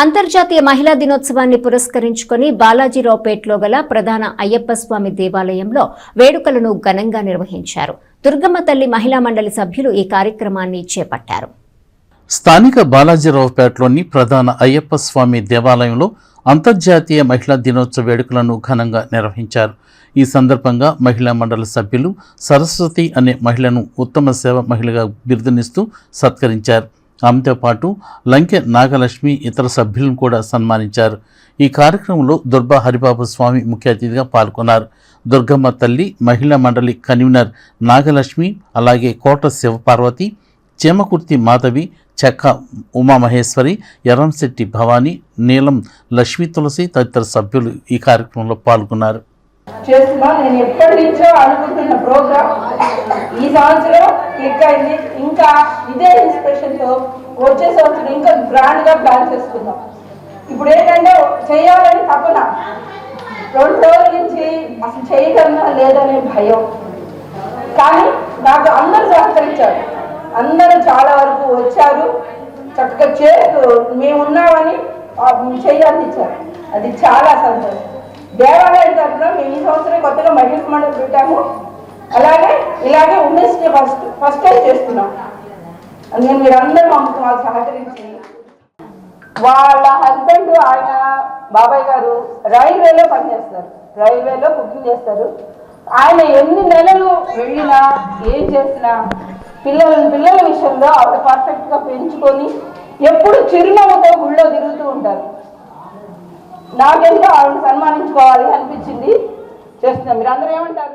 అంతర్జాతీయ మహిళా దినోత్సవాన్ని పురస్కరించుకొని బాలాజీరావుపేటలో గల ప్రధాన అయ్యప్ప స్వామి దేవాలయంలో వేడుకలను ఘనంగా నిర్వహించారు. దుర్గమ్మ తల్లి మహిళా మండలి సభ్యులు ఈ కార్యక్రమాన్ని చేపట్టారు. స్థానిక బాలాజీరావుపేటలోని ప్రధాన అయ్యప్ప స్వామి దేవాలయంలో అంతర్జాతీయ మహిళా దినోత్సవ వేడుకలను ఘనంగా నిర్వహించారు. ఈ సందర్భంగా మహిళా మండలి సభ్యులు సరస్వతి అనే మహిళను ఉత్తమ సేవ మహిళగా బిరుదునిస్తూ సత్కరించారు. ఆమెతో పాటు లంకె నాగలక్ష్మి ఇతర సభ్యులను కూడా సన్మానించారు. ఈ కార్యక్రమంలో దుర్గా హరిబాబు స్వామి ముఖ్య అతిథిగా పాల్గొన్నారు. దుర్గమ్మ తల్లి మహిళా మండలి కన్వీనర్ నాగలక్ష్మి అలాగే కోట శివపార్వతి చేమకుర్తి మాధవి చెక్క ఉమామహేశ్వరి ఎర్రంశెట్టి భవానీ నీలం లక్ష్మీ తులసి తదితర సభ్యులు ఈ కార్యక్రమంలో పాల్గొన్నారు. చేస్తున్నా. నేను ఎప్పటి నుంచో అనుకుంటున్న ప్రోగ్రామ్ ఈ సంవత్సరం క్లిక్ అయింది. ఇంకా ఇదే ఇన్స్పిరేషన్తో వచ్చే సంవత్సరం ఇంకా గ్రాండ్గా ప్లాన్ చేసుకుందాం. ఇప్పుడు ఏంటంటే చేయాలని తపన. రెండు రోజుల నుంచి అసలు చేయగలనా లేదనే భయం. కానీ నాకు అందరూ సహకరించారు. అందరూ చాలా వరకు వచ్చారు. చక్కగా చే మేము ఉన్నామని చేయాలని చెయ్యి అందించారు అది చాలా సంతోషం. దేవాలయం తరఫున మేము ఈ సంవత్సరం కొత్తగా మహిళ మండలి పెట్టాము అలాగే అలాగే women's day first first time చేస్తున్నాం నేను మీరందరూ మాకు మాకు సహకరించి వాళ్ళ హస్బెండ్ ఆయన బాబాయ్ గారు రైల్వేలో పనిచేస్తారు. రైల్వేలో కుకింగ్ చేస్తారు. ఆయన ఎన్ని నెలలు వెళ్ళినా ఏం చేసినా పిల్లల పిల్లల విషయంలో ఆవిడ పర్ఫెక్ట్గా పెంచుకొని ఎప్పుడు చిరునవ్వుతో గుళ్ళో తిరుగుతూ ఉంటారు. నాకెందుకు ఆవిడ సన్మానించుకోవాలి అనిపించింది. చేస్తున్నాం. మీరు అందరూ ఏమంటారు?